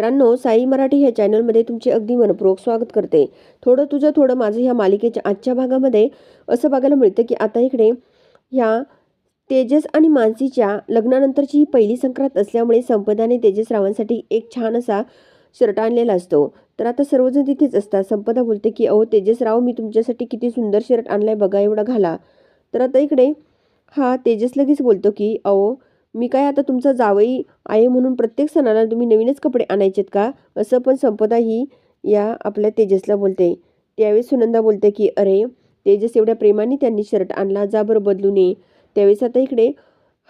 मित्रांनो साई मराठी ह्या चॅनलमध्ये तुमचे अगदी मनपूर्वक स्वागत करते. थोडं तुझं थोडं माझं ह्या मालिकेच्या आजच्या भागामध्ये असं बघायला मिळतं की आता इकडे ह्या तेजस आणि मानसीच्या लग्नानंतरची ही पहिली संक्रांत असल्यामुळे संपदाने तेजस रावांसाठी एक छान असा शर्ट आणलेला असतो. तर आता सर्वजण तिथेच असतात. संपदा बोलते की अहो तेजस राव मी तुमच्यासाठी किती सुंदर शर्ट आणलाय बघा एवढा घाला. तर आता इकडे हा तेजस लगेच बोलतो की अहो मी काय आता तुमचा जावई आहे म्हणून प्रत्येक सणाला तुम्ही नवीनच कपडे आणायचेत का? असं पण संपदा ही या आपल्या तेजसला बोलते. त्यावेळेस सुनंदा बोलते की अरे तेजस एवढ्या प्रेमाने त्यांनी शर्ट आणला जा बरं बदलू नये त्यावेळेस आता इकडे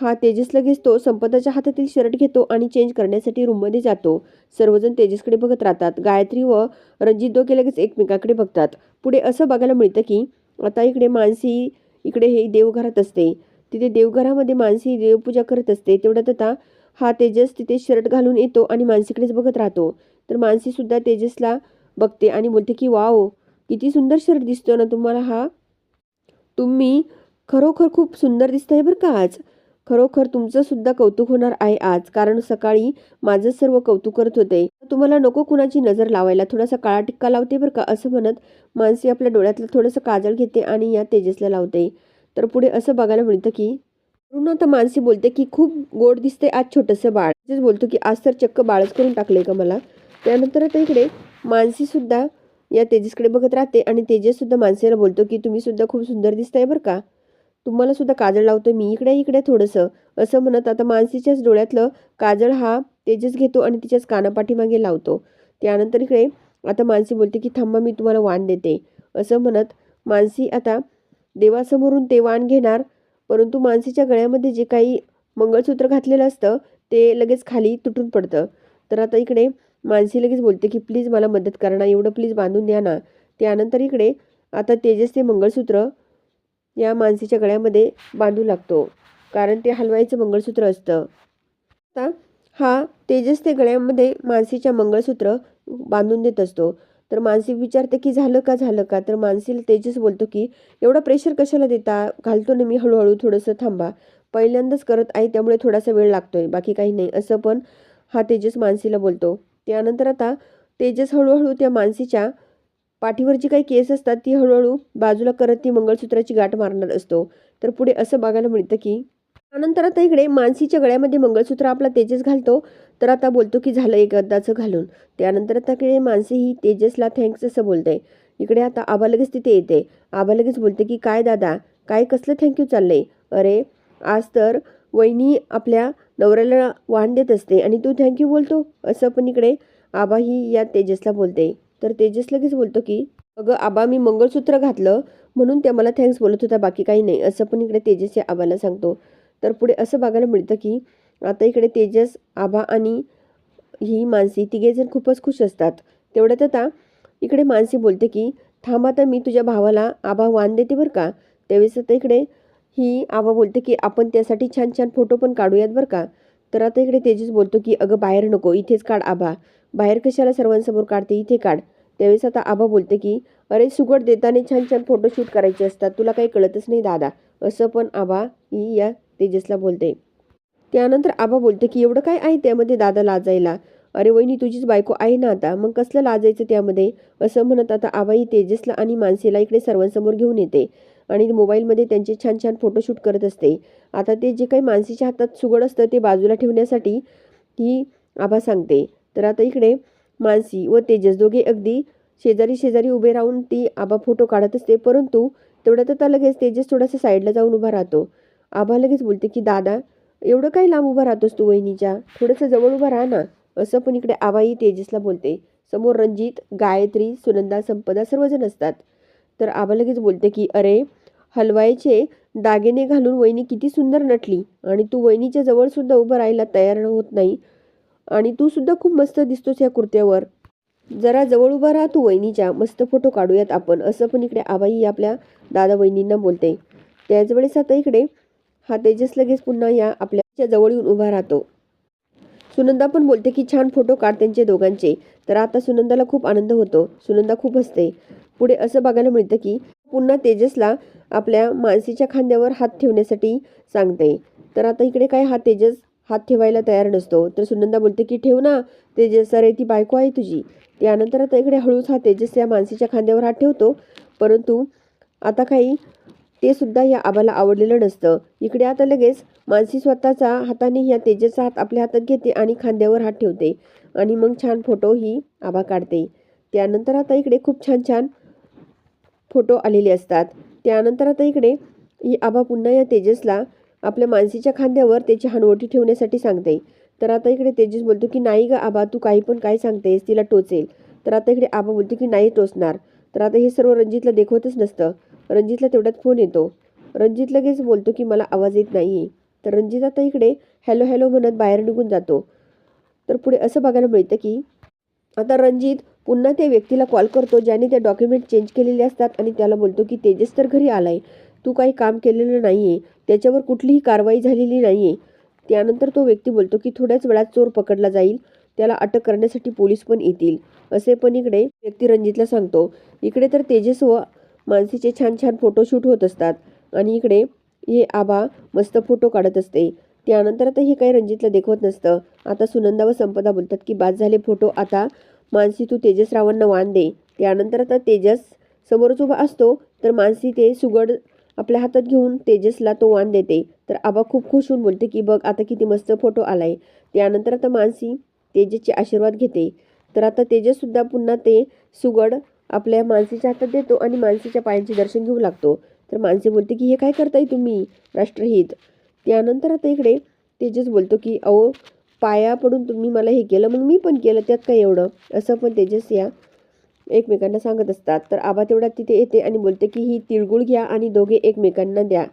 हा तेजस लगेच तो संपदाच्या हातातील शर्ट घेतो आणि चेंज करण्यासाठी रूममध्ये जातो. सर्वजण तेजसकडे बघत राहतात. गायत्री व रणजित दोघे लगेच एकमेकाकडे बघतात. पुढे असं बघायला मिळतं की आता इकडे मानसी इकडे हे देवघरात असते. तिथे देवघरामध्ये मानसी देवपूजा करत असते. तेवढ्यात आता हा तेजस तिथे शर्ट घालून येतो आणि मानसीकडेच बघत राहतो. तर मानसी सुद्धा तेजसला बघते आणि बोलते की वाव किती सुंदर शर्ट दिसतो ना तुम्हाला हा. तुम्ही खरोखर खूप सुंदर दिसतंय बरं का आज. खरोखर तुमचं सुद्धा कौतुक होणार आहे आज. कारण सकाळी माझं सर्व कौतुक करत होते. तुम्हाला नको कुणाची नजर लावायला. थोडासा काळा टिक्का लावते बरं का असं म्हणत मानसी आपल्या डोळ्यातलं थोडंसं काजळ घेते आणि या तेजसला लावते. तर पुढे असं बघायला मिळतं की म्हणून आता मानसी बोलते की खूप गोड दिसते आज छोटंसं बाळ. तेच बोलतो की आज तर चक्क बाळच करून टाकले का मला. त्यानंतर आता इकडे मानसी सुद्धा या तेजसकडे बघत राहते आणि तेजस सुद्धा मानसीला बोलतो की तुम्ही सुद्धा खूप सुंदर दिसताय बरं का. तुम्हाला सुद्धा काजळ लावतो मी इकडे इकडे थोडंसं. असं म्हणत आता मानसीच्याच डोळ्यातलं काजळ हा तेजस घेतो आणि तिच्याच कानापाठीमागे लावतो. त्यानंतर इकडे आता मानसी बोलते की थांबा मी तुम्हाला वाण देते. असं म्हणत मानसी आता देवासमोरून ते वाण घेणार परंतु मानसीच्या गळ्यामध्ये जे काही मंगळसूत्र घातलेलं असतं ते लगेच खाली तुटून पडतं. तर आता इकडे मानसी लगेच बोलते की प्लीज मला मदत करा ना एवढं प्लीज बांधून द्या ना. त्यानंतर इकडे आता तेजस ते मंगळसूत्र या मानसीच्या गळ्यामध्ये बांधू लागतो कारण ते हलवायचं मंगळसूत्र असतं. आता हा तेजस ते गळ्यामध्ये मानसीच्या मंगळसूत्र बांधून देत असतो. तर मानसी विचारते की झालं का झालं का? तर मानसीला तेजस बोलतो की एवढा प्रेशर कशाला देता? घालतो ना मी हळूहळू थोडंसं थांबा. पहिल्यांदाच करत आहे त्यामुळे थोडासा वेळ लागतोय बाकी काही नाही. असं पण हा तेजस मानसीला बोलतो. त्यानंतर आता तेजस हळूहळू त्या मानसीच्या पाठीवर जी काही केस असतात ती हळूहळू बाजूला करत ती मंगळसूत्राची गाठ मारणार असतो. तर पुढे असं बघायला मिळतं की त्यानंतर आता इकडे मानसीच्या गळ्यामध्ये मंगळसूत्र आपला तेजस घालतो. तर आता बोलतो की झालं एक गद्दाचं घालून. त्यानंतर आता की मानसी ही तेजसला थँक्स असं बोलते. इकडे आता आबा लगेच तिथे येते. आबा लगेच बोलते की काय दादा? काय कसलं थँक्यू चाललंय? अरे आज तर वहिनी आपल्या नवऱ्याला वाहन देत असते आणि तू थँक्यू बोलतो. असं पण इकडे आबा ही या तेजसला बोलते. तर तेजस लगेच बोलतो की अगं आबा मी मंगळसूत्र घातलं म्हणून त्या मला थँक्स बोलत होता बाकी काही नाही. असं पण इकडे तेजस या आबाला सांगतो. तर पुढे असं बघायला मिळतं की आता इकडे तेजस आभा आणि ही मानसी तिघेजण खूपच खुश असतात. तेवढ्यात आता इकडे मानसी बोलते की थांब आता मी तुझ्या भावाला आभा वाण देते बरं का? त्यावेळेस आता इकडे ही आबा बोलते की आपण त्यासाठी छान छान फोटो पण काढूयात बरं का? तर आता इकडे तेजस बोलतो की अगं बाहेर नको इथेच काढ आबा बाहेर कशाला सर्वांसमोर काढते इथे काढ. त्यावेळेस आता आबा बोलते की अरे सुगड देताना छान छान फोटोशूट करायचे असतात. तुला काही कळतच नाही दादा. असं पण आबा ही या तेजसला बोलते. त्यानंतर आबा बोलते की एवढं काय आहे त्यामध्ये दादा लाजायला? अरे वहिनी तुझीच बायको आहे ना आता? मग कसलं लाजायचं त्यामध्ये? असं म्हणत आता आबाई तेजसला आणि मानसीला इकडे सर्वांसमोर घेऊन येते आणि मोबाईलमध्ये त्यांचे छान छान फोटोशूट करत असते. आता ते जे काही मानसीच्या हातात सुगड असतं ते बाजूला ठेवण्यासाठी ही आबा सांगते. तर आता इकडे मानसी व तेजस दोघे अगदी शेजारी शेजारी उभे राहून ती आबा फोटो काढत असते. परंतु तेवढ्यात आता लगेच तेजस थोडासा साईडला जाऊन उभा राहतो. आबा लगेच बोलते की दादा एवढं काय लांब उभा राहतोस तू वहिनीच्या? थोडंसं जवळ उभा राहा ना. असं पण इकडे आबाई तेजसला बोलते. समोर रणजित गायत्री सुनंदा संपदा सर्वजण असतात. तर आबा लगेच बोलते की अरे हलवायचे दागिने घालून वहिनी किती सुंदर नटली आणि तू वहिनीच्या जवळसुद्धा उभं राहायला तयार होत नाही आणि तू सुद्धा खूप मस्त दिसतोस या कुर्त्यावर. जरा जवळ उभा राहा तू वहिनीच्या. मस्त फोटो काढूयात आपण असं पण इकडे आबाई आपल्या दादा वहिनींना बोलते. त्याच वेळेस आता इकडे हा तेजस लगेच पुन्हा या आपल्या जवळ येऊन उभा राहतो. सुनंदा पण बोलते की छान फोटो काढ त्यांचे दोघांचे. तर आता सुनंदाला खूप आनंद होतो. सुनंदा खूप हसते. पुढे असं बघायला मिळतं की पुन्हा तेजसला आपल्या मानसीच्या खांद्यावर हात ठेवण्यासाठी सांगते. तर आता इकडे काय हा तेजस हात ठेवायला तयार नसतो. तर सुनंदा बोलते की ठेव ना तेजस अरे ती बायको आहे तुझी. त्यानंतर आता इकडे हळूच हा तेजस या मानसीच्या खांद्यावर हात ठेवतो. परंतु आता काही ते सुद्धा या आबाला आवडलेलं नसतं. इकडे आता लगेच मानसी स्वतःचा हाताने या तेजेचा हात आपल्या हातात घेते आणि खांद्यावर हात ठेवते आणि मग छान फोटो ही आबा काढते. त्यानंतर आता इकडे खूप छान छान फोटो आलेले असतात. त्यानंतर आता इकडे ही आबा पुन्हा या तेजसला आपल्या मानसीच्या खांद्यावर त्याची हनवटी ठेवण्यासाठी सांगते. तर आता इकडे तेजस बोलतो की नाही ग आबा तू काही पण काय सांगतेस तिला टोचेल. तर आता इकडे आबा बोलतो की नाही टोचणार. तर आता हे सर्व रणजितला देखवतच नसतं. रणजितला तेवढ्यात फोन येतो. रणजित लगेच बोलतो की मला आवाज येत नाही तर रणजित आता इकडे हॅलो हॅलो म्हणत बाहेर निघून जातो. तर पुढे असं बघायला मिळतं की आता रणजित पुन्हा त्या व्यक्तीला कॉल करतो ज्याने त्या डॉक्युमेंट चेंज केलेले असतात आणि त्याला बोलतो की तेजस तर घरी आलाय. तू काही काम केलेलं नाही आहे त्याच्यावर कुठलीही कारवाई झालेली नाही आहे त्यानंतर तो व्यक्ती बोलतो की थोड्याच वेळात चोर पकडला जाईल. त्याला अटक करण्यासाठी पोलीस पण येतील. असे पण इकडे व्यक्ती रणजितला सांगतो. इकडे तर तेजस व मानसीचे छान छान फोटोशूट होत असतात. आणि इकडे हे आबा मस्त फोटो काढत असते. त्यानंतर आता हे काही रणजितला देखवत नसतं. आता सुनंदा व संपदा बोलतात की बाद झाले फोटो आता मानसी तू तेजस रावांना वाण दे. त्यानंतर आता तेजस समोरच उभा असतो तर मानसी ते सुगड आपल्या हातात घेऊन तेजसला तो वाण देते. तर आबा खूप खुश होऊन बोलते की बघ आता किती मस्त फोटो आलाय. त्यानंतर आता मानसी तेजसचे आशीर्वाद घेते. तर आता तेजससुद्धा पुन्हा ते सुगड आपल्या मानसीच्या हातात देतो आणि मानसीच्या पायांचे दर्शन घेऊ लागतो. तर मानसी बोलते की हे काय करताय तुम्ही राष्ट्रहित? त्यानंतर आता इकडे तेजस बोलतो की अहो पाया पडून तुम्ही मला हे केलं मग मी पण केलं त्यात काय एवढं? असं पण तेजस या एकमेकांना सांगत असतात. तर आबा तेवढा तिथे येते आणि बोलते की ही तिळगुळ घ्या आणि दोघे एकमेकांना द्या.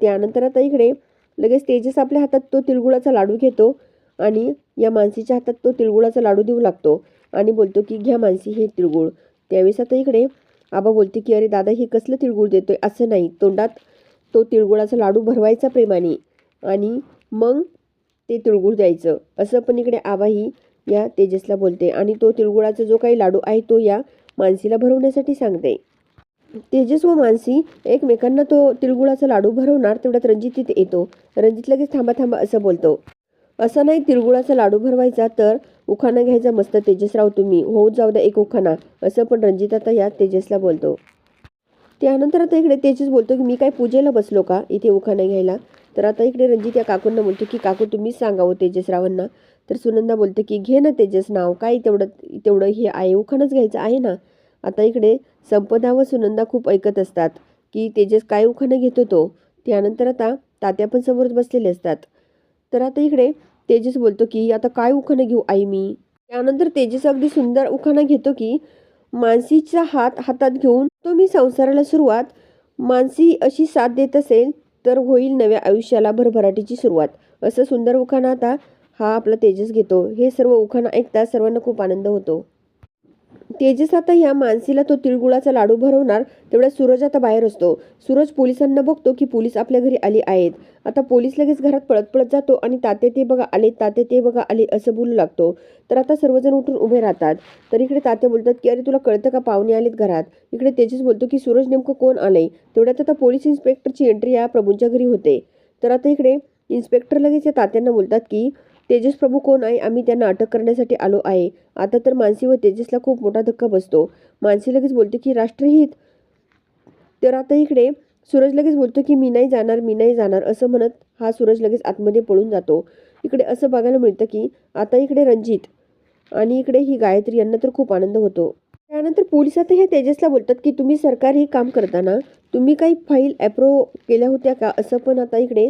त्यानंतर आता इकडे लगेच तेजस आपल्या हातात तो तिळगुळाचा लाडू घेतो आणि या मानसीच्या हातात तो तिळगुळाचा लाडू देऊ लागतो आणि बोलतो की घ्या मानसी हे तिळगुळ. त्यावेळेस आता इकडे आबा बोलते की अरे दादा हे कसलं तिळगुळ देतोय? असं नाही. तोंडात तो तिळगुळाचा लाडू भरवायचा प्रेमाने आणि मग ते तिळगुळ द्यायचं. असं पण इकडे आबाही या तेजसला बोलते आणि तो तिळगुळाचा जो काही लाडू आहे तो या मानसीला भरवण्यासाठी सांगते. तेजस व मानसी एकमेकांना तो तिळगुळाचा लाडू भरवणार तेवढ्यात रणजित तिथे येतो. रणजित लगेच थांबा थांबा असं बोलतो. असं नाही तिळगुळाचा लाडू भरवायचा तर उखाणा घ्यायचा मस्त तेजसराव तुम्ही. होऊ जाऊ द्या एक उखाणा. असं पण रणजित आता या तेजसला बोलतो. त्यानंतर आता इकडे तेजस बोलतो की मी काय पूजेला बसलो का इथे उखाणा घ्यायला? तर आता इकडे रणजित या काकूंना बोलतो की काकू तुम्हीच सांगावं हो तेजसरावांना. तर सुनंदा बोलते की घे ना तेजस नाव. काय तेवढं तेवढं हे आहे? उखाणच घ्यायचं आहे ना? आता इकडे संपदा व सुनंदा खूप ऐकत असतात की तेजस काय उखाणं घेतो तो. त्यानंतर आता तात्या पण समोर बसलेले असतात. तर आता इकडे तेजस बोलतो की आता काय उखाणं घेऊ आई मी? त्यानंतर तेजस अगदी सुंदर उखाणा घेतो की मानसीचा हात हातात घेऊन तो मी संसाराला सुरुवात. मानसी अशी साथ देत असेल तर होईल नव्या आयुष्याला भरभराटीची सुरुवात. असं सुंदर उखाणा आता हा आपला तेजस घेतो. हे सर्व उखाणा ऐकता सर्वांना खूप आनंद होतो. तेजस आता ह्या मानसीला तो तिळगुळाचा लाडू भरवणार तेवढ्या सूरज आता बाहेर असतो. सूरज पोलिसांना बघतो की पोलीस आपल्या घरी आले आहेत. आता पोलीस लगेच घरात पळत पळत जातो आणि ताते ते बघा आले ताते ते बघा आले असं बोलू लागतो. तर आता सर्वजण उठून उभे राहतात. तर इकडे ताते बोलतात की अरे तुला कळतं का पाहुणे आलेत घरात? इकडे तेजस बोलतो की सूरज नेमकं कोण आलंय? तेवढ्यात आता पोलीस इन्स्पेक्टरची एंट्री या प्रभूंच्या घरी होते. तर आता इकडे इन्स्पेक्टर लगेच या तात्यांना बोलतात की तेजस प्रभू कोण आहे? आम्ही त्यांना अटक करण्यासाठी आलो आहे. आता तर मानसी व तेजसला खूप मोठा धक्का बसतो. मानसी लगेच बोलते की राष्ट्रहित. तर आता इकडे सूरज लगेच बोलतो की मी नाही जाणार मी नाही जाणार असं म्हणत हा सूरज लगेच आतमध्ये पळून जातो. इकडे असं बघायला मिळतं की आता इकडे रणजित आणि इकडे ही गायत्री यांना तर खूप आनंद होतो. त्यानंतर पोलीस आता ह्या तेजसला बोलतात की तुम्ही सरकारी काम करताना तुम्ही काही फाईल ॲप्रो केल्या होत्या का? असं पण आता इकडे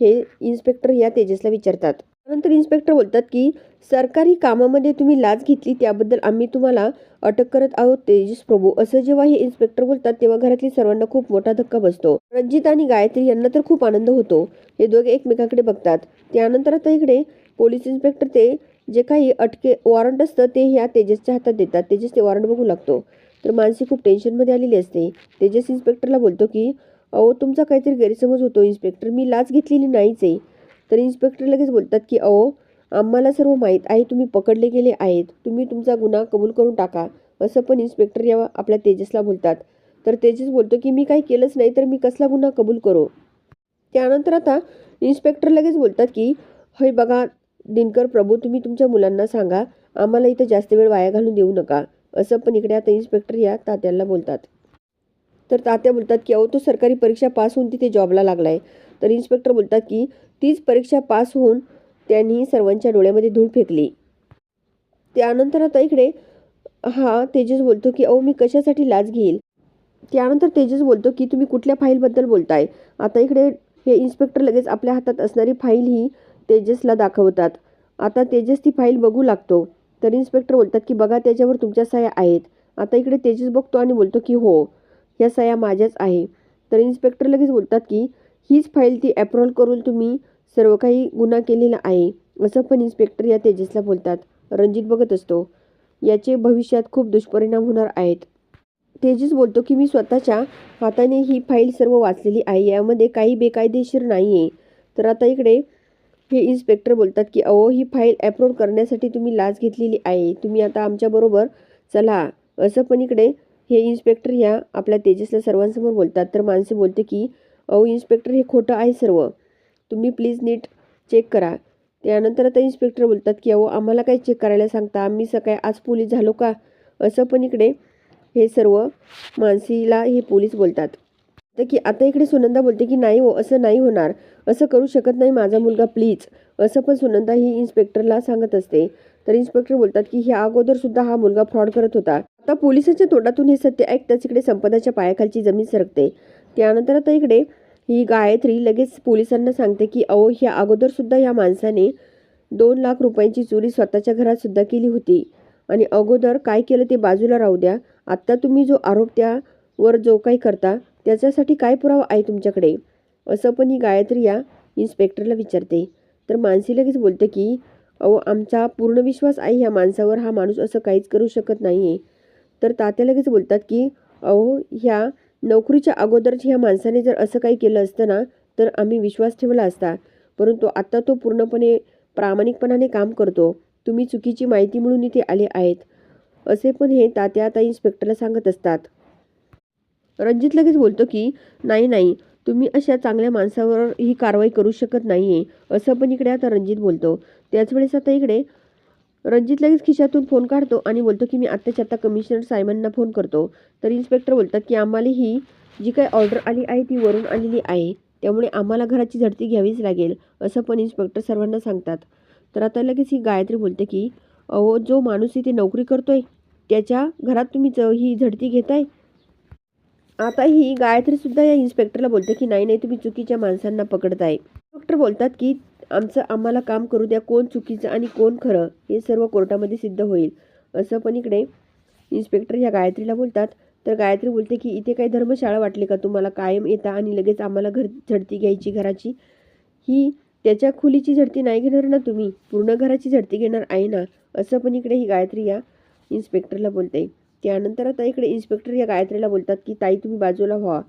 हे इन्स्पेक्टर या तेजसला विचारतात. त्यानंतर इन्स्पेक्टर बोलतात की सरकारी कामामध्ये तुम्ही लाच घेतली त्याबद्दल आम्ही तुम्हाला अटक करत आहोत तेजस प्रभू. असं जेव्हा हे इन्स्पेक्टर बोलतात तेव्हा घरातील सर्वांना खूप मोठा धक्का बसतो. रणजित आणि गायत्री यांना तर खूप आनंद होतो. हे दोघे एकमेकांकडे बघतात. त्यानंतर आता इकडे पोलीस इन्स्पेक्टर ते जे काही अटके वॉरंट असतं ते ह्या तेजसच्या हातात देतात. तेजस ते वॉरंट बघू लागतो. तर मानसी खूप टेन्शनमध्ये आलेली असते. तेजस इन्स्पेक्टरला बोलतो की अहो तुमचा काहीतरी गैरसमज होतो इन्स्पेक्टर मी लाच घेतलेली नाहीच आहे. तर इन्स्पेक्टर लगेच बोलतात की अहो आम्हाला सर्व माहीत आहे तुम्ही पकडले गेले आहेत. तुम्ही तुमचा गुन्हा कबूल करून टाका. असं पण इन्स्पेक्टर या आपल्या तेजसला बोलतात. तर तेजस बोलतो की मी काही केलंच नाही तर मी कसला गुन्हा कबूल करू? त्यानंतर आता इन्स्पेक्टर लगेच बोलतात की हय बघा दिनकर प्रभू तुम्ही तुमच्या मुलांना सांगा आम्हाला इथं जास्त वेळ वाया घालून देऊ नका. असं पण इकडे आता इन्स्पेक्टर या तात्याला बोलतात. तर तात्या बोलतात की अहो तो सरकारी परीक्षा पास होऊन तिथे जॉबला लागला आहे तर इन्स्पेक्टर बोलतात की तीच परीक्षा पास होऊन त्यांनी सर्वांच्या डोळ्यामध्ये धूळ फेकली. त्यानंतर आता इकडे हा तेजस बोलतो की अहो मी कशासाठी लाच घेईल? त्यानंतर तेजस बोलतो की तुम्ही कुठल्या फाईलबद्दल बोलताय? आता इकडे हे इन्स्पेक्टर लगेच आपल्या हातात असणारी फाईल ही तेजसला दाखवतात. आता तेजस ती फाईल बघू लागतो. तर इन्स्पेक्टर बोलतात की बघा त्याच्यावर तुमच्या सह्या आहेत. आता इकडे तेजस बघतो आणि बोलतो की हो ह्या सह्या माझ्याच आहे. तर इन्स्पेक्टर लगेच बोलतात की हीच फाईल ती अप्रूव्हल करून तुम्ही सर्व काही गुन्हा केलेला आहे असं पण इन्स्पेक्टर या तेजसला बोलतात. रणजित बघत असतो. याचे भविष्यात खूप दुष्परिणाम होणार आहेत. तेजस बोलतो की मी स्वतःच्या हाताने ही फाईल सर्व वाचलेली आहे यामध्ये काही बेकायदेशीर नाही आहे तर आता इकडे हे इन्स्पेक्टर बोलतात की अहो ही फाईल अप्रूव्ह करण्यासाठी तुम्ही लाच घेतलेली आहे. तुम्ही आता आमच्याबरोबर चला. असं पण इकडे हे इन्स्पेक्टर ह्या आपल्या तेजसला सर्वांसमोर बोलतात. तर माणसे बोलते की अहो इन्स्पेक्टर हे खोटं आहे सर्व. तुम्ही प्लीज नीट चेक करा. त्यानंतर आता इन्स्पेक्टर बोलतात की अहो आम्हाला काय चेक करायला सांगता? आम्ही सकाळी आज पोलीस झालो का? असं पण इकडे हे सर्व मानसीला हे पोलीस बोलतात. तर की आता इकडे सुनंदा बोलते की नाही हो असं नाही होणार. असं करू शकत नाही माझा मुलगा प्लीज असं पण सुनंदा ही इन्स्पेक्टरला सांगत असते. तर इन्स्पेक्टर बोलतात की ह्या अगोदरसुद्धा हा मुलगा फ्रॉड करत होता. आता पोलिसाच्या तोंडातून हे सत्य ऐकताच इकडे संपदाच्या पायाखालची जमीन सरकते. त्यानंतर आता इकडे ही गायत्री लगेच पोलिसांना सांगते की अहो ह्या अगोदरसुद्धा ह्या माणसाने दोन लाख रुपयांची चोरी स्वतःच्या घरातसुद्धा केली होती. आणि अगोदर काय केलं ते बाजूला राहू द्या. आत्ता तुम्ही जो आरोप त्यावर जो काही करता त्याच्यासाठी काय पुरावा आहे तुमच्याकडे? असं पण ही गायत्री या इन्स्पेक्टरला विचारते. तर मानसी लगेच बोलते की अहो आमचा पूर्ण विश्वास आहे ह्या माणसावर. हा माणूस असं काहीच करू शकत नाही आहे तर तात्या लगेच बोलतात की अहो ह्या नोकरीच्या अगोदरच ह्या माणसाने जर असं काही केलं असतं ना तर आम्ही विश्वास ठेवला असता. परंतु आत्ता तो पूर्णपणे प्रामाणिकपणाने काम करतो. तुम्ही चुकीची माहिती म्हणून इथे आले आहेत. असे पण हे तात्या आता इन्स्पेक्टरला सांगत असतात. रणजित लगेच बोलतो की नाही नाही तुम्ही अशा चांगल्या माणसावर ही कारवाई करू शकत नाही आहे असं पण इकडे आता रणजित बोलतो. त्याच वेळेस आता इकडे रणजित लगेच खिशातून फोन काढतो आणि बोलतो की मी आत्ताच्या आत्ता कमिशनर सायमनना फोन करतो. तर इन्स्पेक्टर बोलतात की आम्हाला ही जी काही ऑर्डर आली आहे ती वरून आलेली आहे. त्यामुळे आम्हाला घराची झडती घ्यावीच लागेल असं पण इन्स्पेक्टर सर्वांना सांगतात. तर आता लगेच ही गायत्री बोलते की अहो जो माणूस इथे नोकरी करतोय त्याच्या घरात तुम्ही ज- ही झडती घेताय? आता ही गायत्रीसुद्धा या इन्स्पेक्टरला बोलते की नाही नाही तुम्ही चुकीच्या माणसांना पकडताय. इन्स्पेक्टर बोलतात की आमचं आम्हाला काम करू द्या कोण चुकीचं आणि कोण खरं हे सर्व कोर्टामध्ये सिद्ध होईल. असं पण इकडे इन्स्पेक्टर ह्या गायत्रीला बोलतात. तर गायत्री बोलते की इथे काही धर्मशाळा वाटली का तुम्हाला? कायम येता आणि लगेच आम्हाला घर झडती घ्यायची घराची. ही त्याच्या खोलीची झडती नाही घेणार ना तुम्ही? पूर्ण घराची झडती घेणार आहे ना? असं पण इकडे ही गायत्री या इन्स्पेक्टरला बोलते. त्यानंतर आता इकडे इन्स्पेक्टर या गायत्रीला बोलतात की ताई तुम्ही बाजूला व्हा.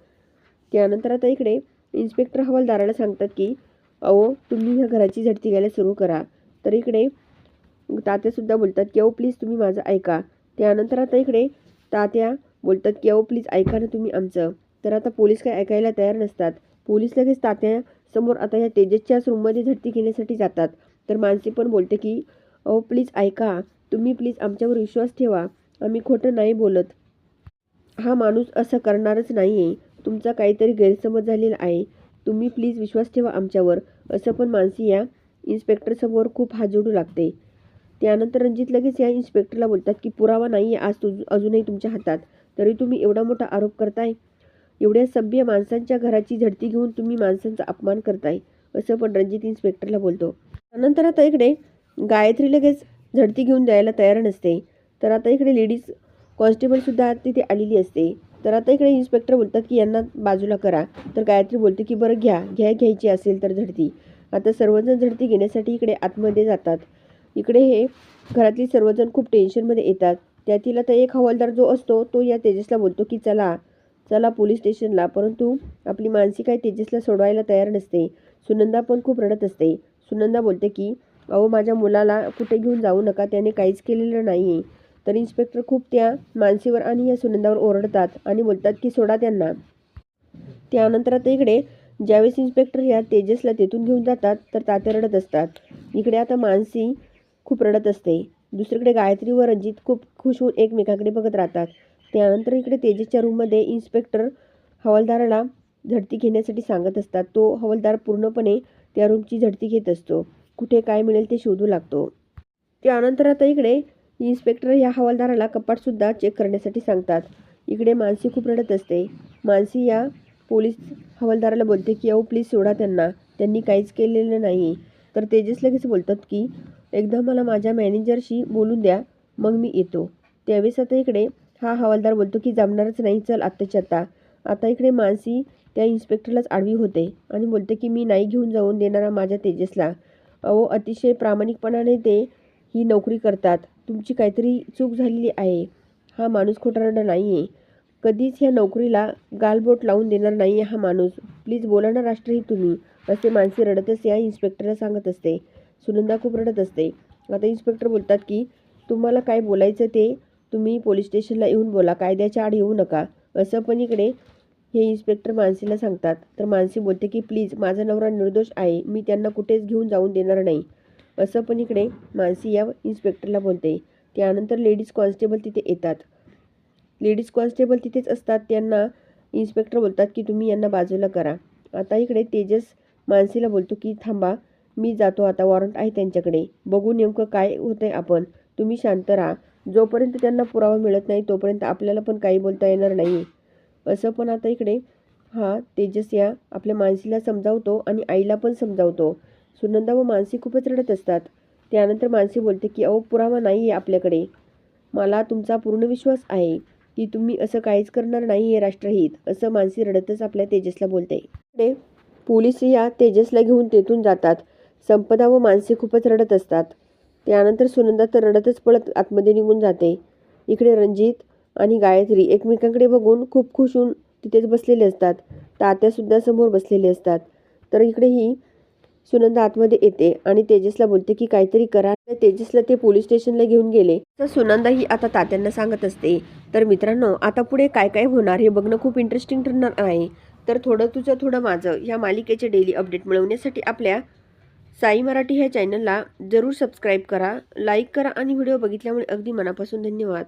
त्यानंतर आता इकडे इन्स्पेक्टर हवालदाराला सांगतात की अहो तुम्ही ह्या घराची झडती घ्यायला सुरू करा. तर इकडे तात्यासुद्धा बोलतात की अहो प्लीज तुम्ही माझं ऐका. त्यानंतर आता इकडे तात्या बोलतात की अहो प्लीज ऐका ना तुम्ही आमचं. तर आता पोलीस काय ऐकायला तयार नसतात. पोलीस लगेच तात्या समोर आता या तेजसच्याच रूममध्ये झडती घेण्यासाठी जातात. तर मानसी पण बोलते की अहो प्लीज ऐका. तुम्ही प्लीज आमच्यावर विश्वास ठेवा. आम्ही खोटं नाही बोलत. हा माणूस असं करणारच नाही आहे तुमचा काहीतरी गैरसमज झालेला आहे. तुम्ही प्लीज विश्वास ठेवा आमच्यावर असं पण मानसी या इन्स्पेक्टरसमोर खूप हात जोडू लागते. त्यानंतर रणजित लगेच या इन्स्पेक्टरला बोलतात की पुरावा नाही आहे आज तुझ अजूनही तुमच्या हातात. तरी तुम्ही एवढा मोठा आरोप करताय. एवढ्या सभ्य माणसांच्या घराची झडती घेऊन तुम्ही माणसांचा अपमान करताय असं पण रणजित इन्स्पेक्टरला बोलतो. त्यानंतर आता इकडे गायत्री लगेच झडती घेऊन द्यायला तयार नसते. तर आता इकडे लेडीज कॉन्स्टेबलसुद्धा तिथे आलेली असते. तर आता इकडे इन्स्पेक्टर बोलतात की यांना बाजूला करा. तर गायत्री बोलते की बरं घ्या घ्या घ्यायची असेल तर झडती. आता सर्वजण झडती घेण्यासाठी इकडे आतमध्ये जातात. इकडे हे घरातली सर्वजण खूप टेन्शनमध्ये येतात. त्यातील आता एक हवालदार जो असतो तो या तेजसला बोलतो की चला चला पोलीस स्टेशनला. परंतु आपली मानसी काय तेजसला सोडवायला तयार नसते. सुनंदा पण खूप रडत असते. सुनंदा बोलते की अहो माझ्या मुलाला कुठे घेऊन जाऊ नका. त्याने काहीच केलेलं नाही आहे तर इन्स्पेक्टर खूप त्या मानसीवर आणि या सुनंदावर ओरडतात आणि बोलतात की सोडा त्यांना. त्यानंतर आता इकडे ज्यावेळेस इन्स्पेक्टर ह्या तेजसला तेथून घेऊन जातात तर तात्या रडत असतात. इकडे आता मानसी खूप रडत असते. दुसरीकडे गायत्री व रंजित खूप खुश होऊन एकमेकाकडे बघत राहतात. त्यानंतर इकडे तेजसच्या रूममध्ये इन्स्पेक्टर हवालदाराला झडती घेण्यासाठी सांगत असतात. तो हवालदार पूर्णपणे त्या रूमची झडती घेत असतो. कुठे काय मिळेल ते शोधू लागतो. त्यानंतर आता इकडे इन्स्पेक्टर या हवालदाराला कपाटसुद्धा चेक करण्यासाठी सांगतात. इकडे मानसी खूप रडत असते. मानसी या पोलीस हवालदाराला बोलते की अहो प्लीज सोडा त्यांना. त्यांनी काहीच केलेलं नाही. तर तेजस लगेच बोलतात की एकदा मला माझ्या मॅनेजरशी बोलून द्या मग मी येतो. त्यावेळेस आता इकडे हा हवालदार बोलतो की जमणारच नाही चल आत्ताच्या आत्ता. आता इकडे मानसी त्या इन्स्पेक्टरलाच आडवी होते आणि बोलते की मी नाही घेऊन जाऊन देणारा माझ्या तेजसला. अहो अतिशय प्रामाणिकपणाने ते ही नोकरी करतात. तुमची काहीतरी चूक झालेली आहे. हा माणूस खोटारडा नाही आहे कधीच ह्या नोकरीला गालबोट लावून देणार नाही आहे हा माणूस. प्लीज बोला ना राष्ट्रही तुम्ही. असे माणसे रडतच या इन्स्पेक्टरला सांगत असते. सुनंदा खूप रडत असते. आता इन्स्पेक्टर बोलतात की तुम्हाला काय बोलायचं ते? तुम्ही पोलीस स्टेशनला येऊन बोला. कायद्याच्या आड येऊ नका. असं पण इकडे हे इन्स्पेक्टर मानसीला सांगतात. तर मानसी बोलते की प्लीज माझा नवरा निर्दोष आहे. मी त्यांना कुठेच घेऊन जाऊन देणार नाही. असं पण इकडे मानसी या इन्स्पेक्टरला बोलते. त्यानंतर लेडीज कॉन्स्टेबल तिथे येतात. लेडीज कॉन्स्टेबल तिथेच असतात. त्यांना इन्स्पेक्टर बोलतात की तुम्ही यांना बाजूला करा. आता इकडे तेजस मानसीला बोलतो की थांबा मी जातो. आता वॉरंट आहे त्यांच्याकडे. बघू नेमकं काय होतंय आपण. तुम्ही शांत राहा. जोपर्यंत त्यांना पुरावा मिळत नाही तोपर्यंत आपल्याला पण काही बोलता येणार नाही. असं पण आता इकडे हा तेजस या आपल्या मानसीला समजावतो आणि आईला पण समजावतो. सुनंदा व मानसी खूपच रडत असतात. त्यानंतर मानसी बोलते की अहो पुरावा नाही आहे आपल्याकडे. मला तुमचा पूर्ण विश्वास आहे की तुम्ही असं काहीच करणार नाही आहे राष्ट्रहित असं मानसी रडतच आपल्या तेजसला बोलते. इकडे पोलीस या तेजसला घेऊन तेथून जातात. संपदा व मानसी खूपच रडत असतात. त्यानंतर सुनंदा तर रडतच पळत आतमध्ये निघून जाते. इकडे रणजित आणि गायत्री एकमेकांकडे बघून खूप खुश होऊन तिथेच बसलेले असतात. तात्यासुद्धा समोर बसलेले असतात. तर इकडे ही सुनंदा आतमध्ये येते आणि तेजसला बोलते की काहीतरी करा. तेजसला ते पोलीस स्टेशनला घेऊन गेले. तर सुनंदा ही आता तात्यांना सांगत असते तर मित्रांनो आता पुढे काय काय होणार हे बघणं खूप इंटरेस्टिंग ठरणार आहे. तर थोडं तुझं थोडं माझं ह्या मालिकेचे डेली अपडेट मिळवण्यासाठी आपल्या साई मराठी ह्या चॅनलला जरूर सबस्क्राईब करा लाईक करा आणि व्हिडिओ बघितल्यामुळे अगदी मनापासून धन्यवाद.